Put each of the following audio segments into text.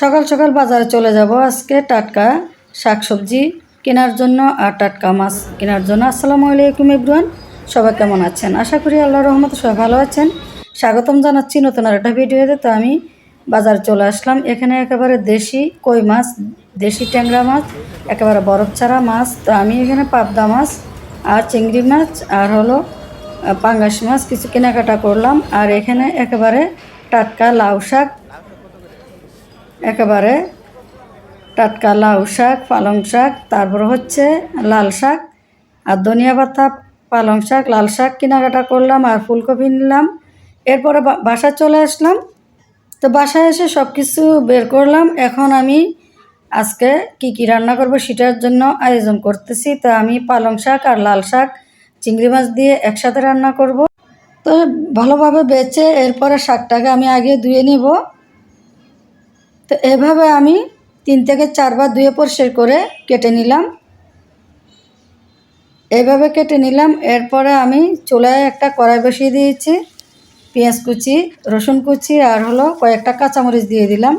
সকাল সকাল বাজারে চলে যাব আজকে টাটকা শাকসবজি কেনার জন্য আর টাটকা মাছ কেনার জন্য। আসসালামু আলাইকুম ইব্রান সবাই কেমন আছেন? আশা করি আল্লাহ রহমত সবাই ভালো আছেন। স্বাগতম জানাচ্ছি নতুন আর একটা ভিডিওতে। তো আমি বাজারে চলে আসলাম। এখানে একেবারে দেশি কই মাছ, দেশি ট্যাংরা মাছ, একেবারে বরফ ছাড়া মাছ। তো আমি এখানে পাবদা মাছ আর চিংড়ি মাছ আর হলো পাঙ্গাস মাছ কিছু কেনাকাটা করলাম। আর এখানে একেবারে টাটকা লাউ শাক একেবারে টাটকা লাউ শাক, পালং শাক, তারপর হচ্ছে লাল শাক আর ধনিয়া পাতা, পালং শাক, লাল শাক কেনাকাটা করলাম আর ফুলকপি নিলাম। এরপরে বা- বাসায় চলে আসলাম। তো বাসায় এসে সব কিছু বের করলাম। এখন আমি আজকে কি কি রান্না করব সেটার জন্য আয়োজন করতেছি। তো আমি পালং শাক আর লাল শাক, চিংড়ি মাছ দিয়ে একসাথে রান্না করব। তো ভালোভাবে বেচে এরপরে শাকটাকে আমি আগে ধুয়ে নিব। তো এভাবে আমি তিন থেকে চারবার ধুয়ে পরিষ্কার করে কেটে নিলাম। এভাবে কেটে নিলাম। এরপরে আমি চুলায় একটা কড়াই বসিয়ে দিয়েছি, পেঁয়াজ কুচি, রসুন কুচি আর হলো কয়েকটা কাঁচামরিচ দিয়ে দিলাম।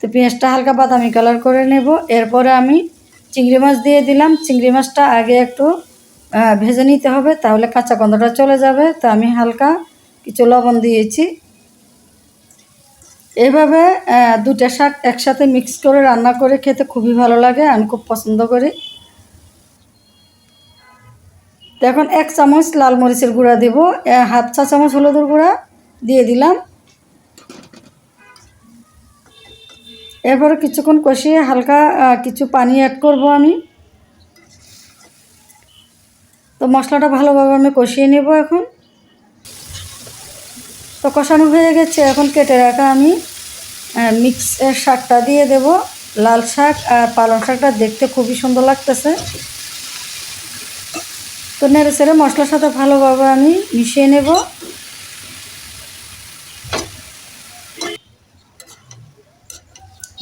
তো পেঁয়াজটা হালকা বাদামি কালার করে নেব। এরপরে আমি চিংড়ি মাছ দিয়ে দিলাম। চিংড়ি মাছটা আগে একটু ভেজে নিতে হবে, তাহলে কাঁচা গন্ধটা চলে যাবে। তো আমি হালকা কিছু লবণ দিয়েছি। এভাবে দুটা শাক একসাথে মিক্স করে রান্না করে খেতে খুবই ভালো লাগে, আমি খুব পছন্দ করি। এখন এক চামচ লাল মরিচের গুঁড়া দেব হাফ চা চামচ হলুদের গুঁড়া দিয়ে দিলাম। এরপরে কিছুক্ষণ কষিয়ে হালকা কিছু পানি অ্যাড করব আমি। তো মশলাটা ভালোভাবে আমি কষিয়ে নেব এখন। তো কষানো হয়ে গেছে, এখন কেটে রাখা আমি। মিক্স শাকটা দিয়ে দেব। লাল শাক আর পালং শাকটা দেখতে খুবই সুন্দর লাগতেছে। তো নেড়ে চেড়ে মশলার সাথে ভালোভাবে আমি মিশিয়ে নেব।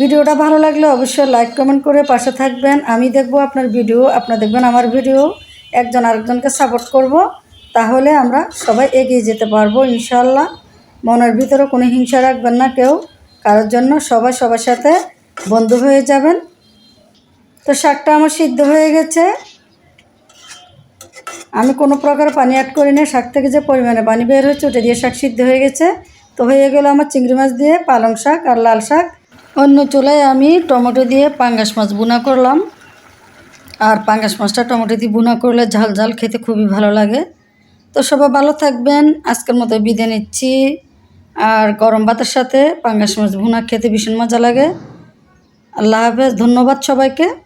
ভিডিওটা ভালো লাগলে অবশ্যই লাইক, কমেন্ট করে পাশে থাকবেন। আমি দেখব আপনার ভিডিও, আপনার দেখবেন আমার ভিডিও। একজন আরেকজনকে সাপোর্ট করব। তাহলে আমরা সবাই এগিয়ে যেতে পারব ইনশাল্লাহ মনের ভিতরে কোনো হিংসা রাখবেন না কেউ। কারোর জন্য সবাই সবার সাথে বন্ধু হয়ে যাবেন। তো শাকটা আমার সিদ্ধ হয়ে গেছে। আমি কোনো প্রকার পানি অ্যাড করি না শাক থেকে যে পরিমাণে পানি বের হয়েছে ওটা দিয়ে শাক সিদ্ধ হয়ে গেছে। তো হয়ে গেল আমার চিংড়ি মাছ দিয়ে পালং শাক আর লাল শাক। অন্য চুলায় আমি টমেটো দিয়ে পাঙ্গাস মাছ বুনা করলাম। আর পাঙ্গাস মাছটা টমেটো দিয়ে বুনা করলে ঝাল ঝাল খেতে খুবই ভালো লাগে। তো সবাই ভালো থাকবেন। আজকের মতো বিদায় নিচ্ছি। আর গরম ভাতের সাথে পাঙ্গাস মাছ ভুনা খেতে ভীষণ মজা লাগে। আল্লাহ হাফেজ, ধন্যবাদ সবাইকে।